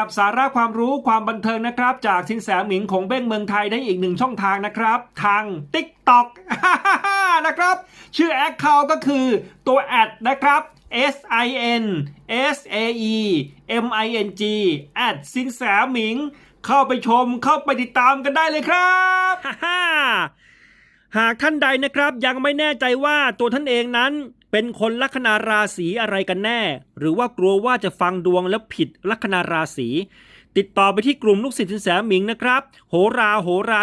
กับสาระความรู้ความบันเทิงนะครับ จากสินแสหมิงของเบ้งเมืองไทยได้อีกหนึ่งช่องทางนะครับ ทาง TikTok นะครับ ชื่อแอคเคาท์ก็คือตัวแอดนะครับ S I N S A E M I N G แอดสินแสหมิง เข้าไปชมเข้าไปติดตามกันได้เลยครับหากท่านใดนะครับยังไม่แน่ใจว่าตัวท่านเองนั้น เป็นคนลัคนาราศีอะไรกันแน่ หรือว่ากลัวว่าจะฟังดวงแล้วผิดลัคนาราศีติดต่อไปที่กลุ่มลูกศิษย์สินแสหมิงนะครับ โหราโหรา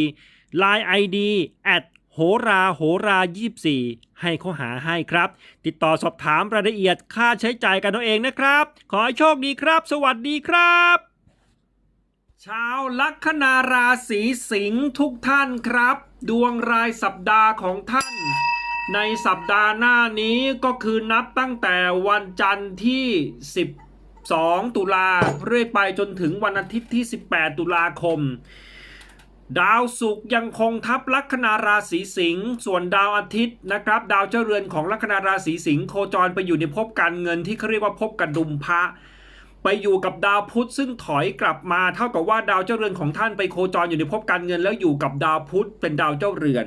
24 Line ID at โหราโหรา24ให้เขาหาให้ครับ ติดต่อสอบถามรายละเอียดค่าใช้จ่ายกันเอาเองนะครับ ขอให้โชคดีครับ สวัสดีครับชาวลัคนาราศีสิงห์ทุกท่านครับ ดวงรายสัปดาห์ของท่าน ในสัปดาห์หน้านี้ก็คือนับตั้งแต่วันจันทร์ที่ 12 ตุลาเรื่อยไปจนถึงวันอาทิตย์ที่ 18 ตุลาคม ดาวศุกร์ยังคงทับลัคนาราศีสิงห์ส่วนดาวอาทิตย์นะครับ ดาวเจ้าเรือนของลัคนาราศีสิงห์โคจรไปอยู่ในภพการเงินที่เขาเรียกว่าภพกระดุมพระไปอยู่กับดาวพุธซึ่งถอยกลับมาเท่ากับว่าดาวเจ้าเรือนของท่านไปโคจรอยู่ในภพการเงิน แล้วอยู่กับดาวพุธเป็นดาวเจ้าเรือน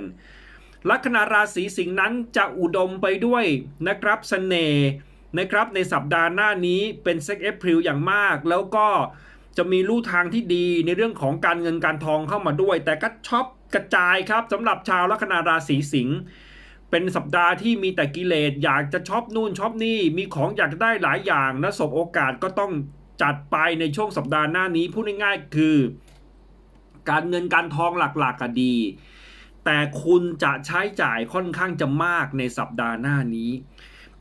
ลัคนาราศีสิงห์นั้นจะอุดมไปด้วยนะครับเสน่ห์นะครับในสัปดาห์หน้านี้เป็นเซ็กเอพริลอย่างมาก แล้วก็จะมีลู่ทางที่ดีในเรื่องของการเงินการทองเข้ามาด้วย แต่ก็ช็อปกระจายครับสำหรับชาวลัคนาราศีสิงห์เป็นสัปดาห์ที่มีแต่กิเลสอยากจะช็อปนู่นช็อปนี่มีของอยากได้หลายอย่างนะสบโอกาสก็ต้องจัดไปในช่วงสัปดาห์หน้านี้พูดง่ายๆคือ การเงินการทองหลักๆก็ดี แต่คุณจะใช้จ่ายค่อนข้างจะมากในสัปดาห์หน้านี้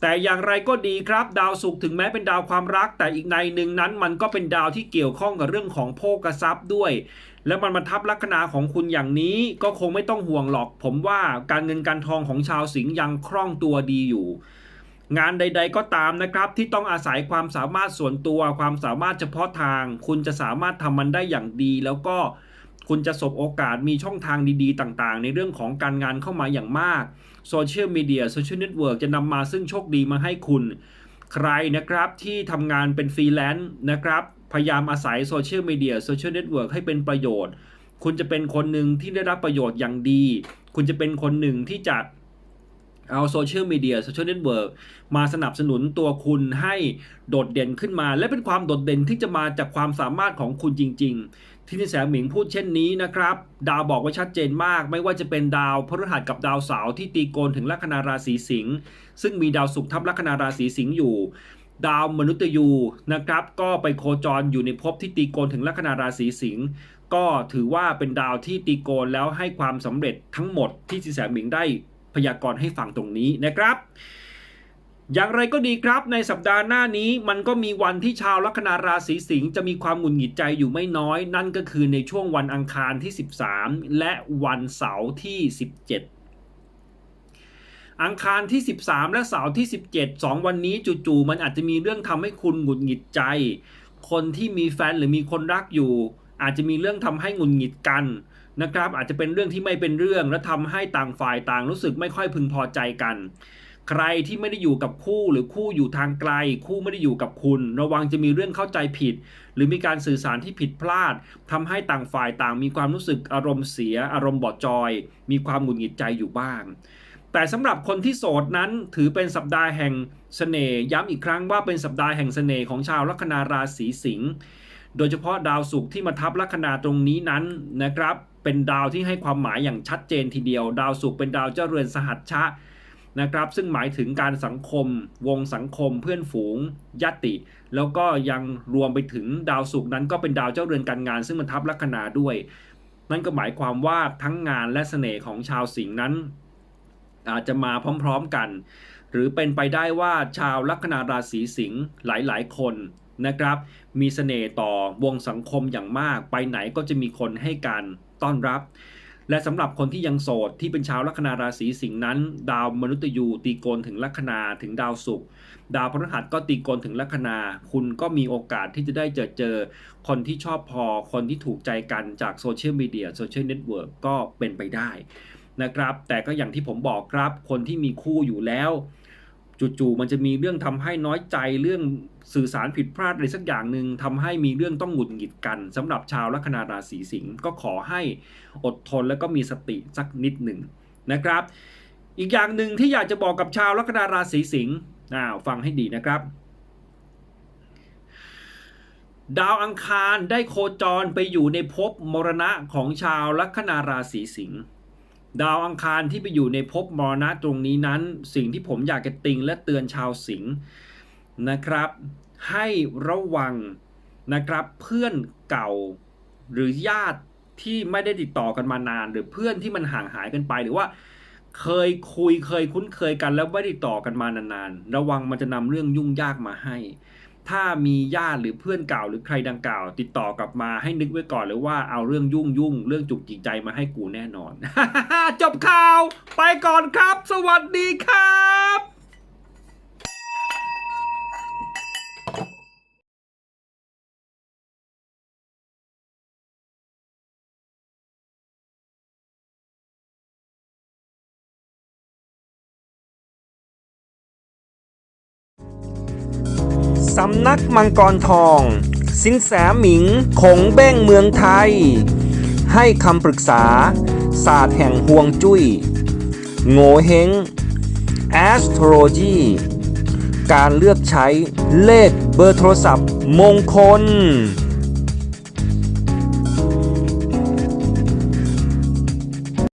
แต่อย่างไรก็ดีครับ ดาวศุกร์ถึงแม้เป็นดาวความรัก แต่อีกในหนึ่งนั้นมันก็เป็นดาวที่เกี่ยวข้องกับเรื่องของโภกทรัพย์ด้วย แล้วมันมาทับลัคนาของคุณอย่างนี้ก็คงไม่ต้องห่วงหรอก ผมว่าการเงินการทองของชาวสิงห์ยังคล่องตัวดีอยู่งานใด ๆ ก็ตามนะครับ ที่ต้องอาศัยความสามารถส่วนตัว ความสามารถเฉพาะทาง คุณจะสามารถทำมันได้อย่างดี แล้วก็ คุณจะสบโอกาสมีช่องทางดีๆ ต่างๆ ในเรื่องของการงานเข้ามาอย่างมากโซเชียลมีเดียโซเชียลเน็ตเวิร์กจะนำมาซึ่งโชคดีมาให้คุณ ใครนะครับที่ทำงานเป็นฟรีแลนซ์นะครับพยายามอาศัยโซเชียลมีเดียโซเชียลเน็ตเวิร์กให้เป็นประโยชน์ คุณจะเป็นคนหนึ่งที่ได้รับประโยชน์อย่างดี คุณจะเป็นคนหนึ่งที่จะ เอาโซเชียลมีเดียโซเชียลเน็ตเวิร์กมาสนับสนุนตัวคุณให้โดดเด่นขึ้นมา และเป็นความโดดเด่นที่จะมาจากความสามารถของคุณจริง ๆ ที่นิแสหมิงพูดเช่นนี้นะครับ ดาวบอกไว้ชัดเจนมาก ไม่ว่าจะเป็นดาวพฤหัสกับดาวเสาร์ที่ตีโกนถึงลัคนาราศีสิงห์ซึ่งมีดาวศุกร์ทับลัคนาราศีสิงห์อยู่ดาวมนุษยูนะครับก็ไปโคจรอยู่ในภพที่ตีโกนถึงลัคนาราศีสิงห์ก็ถือว่าเป็นดาวที่ตีโกนแล้วให้ความสำเร็จทั้งหมดที่สินแสหมิงได้ พยากรณ์ให้ฟังตรงนี้นะครับ อย่างไรก็ดีครับในสัปดาห์หน้านี้มันก็มีวันที่ชาวลัคนาราศีสิงห์จะมีความหงุดหงิดใจอยู่ไม่น้อย นั่นก็คือในช่วงวันอังคารที่ 13 และวันเสาร์ที่ 17อังคารที่ 13 และเสาร์ที่ 17 2 วันนี้จู่ๆมันอาจจะมีเรื่องทำให้คุณหงุดหงิดใจ คนที่มีแฟนหรือมีคนรักอยู่ อาจจะมีเรื่องทำให้หงุดหงิดกัน นะครับอาจจะเป็นเรื่องที่ไม่เป็นเรื่อง และทำให้ต่างฝ่ายต่างรู้สึกไม่ค่อยพึงพอใจกัน ใครที่ไม่ได้อยู่กับคู่หรือคู่อยู่ทางไกล คู่ไม่ได้อยู่กับคุณ ระวังจะมีเรื่องเข้าใจผิด หรือมีการสื่อสารที่ผิดพลาดทำให้ต่างฝ่ายต่างมีความรู้สึกอารมณ์เสีย อารมณ์บอดจอย มีความหงุดหงิดใจอยู่บ้าง แต่สำหรับคนที่โสดนั้นถือเป็นสัปดาห์แห่งเสน่ห์ย้ำอีกครั้งว่าเป็นสัปดาห์แห่งเสน่ห์ของชาวลัคนาราศีสิงห์ โดยเฉพาะดาวศุกร์ที่มาทับลัคนาตรงนี้นั้นนะครับ เป็นดาวที่ให้ความหมายอย่างชัดเจนทีเดียว ดาวศุกร์เป็นดาวเจ้าเรือนสหัชชะนะครับ ซึ่งหมายถึงการสังคม วงสังคม เพื่อนฝูงยติ แล้วก็ยังรวมไปถึงดาวศุกร์นั้นก็เป็นดาวเจ้าเรือนการงาน ซึ่งมันทับลัคนาด้วย นั่นก็หมายความว่าทั้งงานและเสน่ห์ของชาวสิงห์นั้น อาจจะมาพร้อม ๆกัน หรือเป็นไปได้ว่าชาวลัคนาราศีสิงห์หลายๆ คน นะครับ มีเสน่ห์ต่อวงสังคมอย่างมาก ไปไหนก็จะมีคนให้การต้อนรับ และสำหรับคนที่ยังโสดที่เป็นชาวลัคนาราศีสิงห์นั้น ดาวมนุษย์ยูตีโกนถึงลัคนาถึงดาวศุกร์ดาวพฤหัสก็ตีโกนถึงลัคนา คุณก็มีโอกาสที่จะได้เจอเจอ คนที่ชอบพอคนที่ถูกใจกันจากโซเชียลมีเดียโซเชียลเน็ตเวิร์กก็เป็นไปได้นะครับ แต่ก็อย่างที่ผมบอกครับ คนที่มีคู่อยู่แล้ว จู่ๆมันจะมีเรื่องทำให้น้อยใจเรื่องสื่อสารผิดพลาดอะไรสักอย่างหนึ่งทำให้มีเรื่องต้องหงุดหงิดกันสำหรับชาวลัคนาราศีสิงห์ก็ขอให้อดทนแล้วก็มีสติสักนิดหนึ่งนะครับ อีกอย่างหนึ่งที่อยากจะบอกกับชาวลัคนาราศีสิงห์อ้าวฟังให้ดีนะครับ ดาวอังคารได้โคจรไปอยู่ในภพมรณะของชาวลัคนาราศีสิงห์ ดาวอังคารที่ไปอยู่ในภพมรณะตรงนี้นั้น สิ่งที่ผมอยากจะติงและเตือนชาวสิงห์นะครับ ให้ระวังนะครับเพื่อนเก่าหรือญาติที่ไม่ได้ติดต่อกันมานาน หรือเพื่อนที่มันห่างหายกันไปหรือว่า เคยคุยเคยคุ้นเคยกันแล้วไม่ติดต่อกันมานานๆ ระวังมันจะนำเรื่องยุ่งยากมาให้ ถ้ามีญาติหรือเพื่อนเก่าหรือใครดังกล่าว ติดต่อกลับมาให้นึกไว้ก่อนเลยว่าเอาเรื่องยุ่งยุ่งเรื่องจุกจิกใจมาให้กูแน่นอน จบข่าว ไปก่อนครับ สวัสดีค่ะ สำนักมังกรทอง สินแสหมิงคงเบ้งเมืองไทย ให้คำปรึกษา ศาสตร์แห่งห่วงจุย้ยโง่เฮง astrology การเลือกใช้เลขเบอร์โทรศัพท์มงคล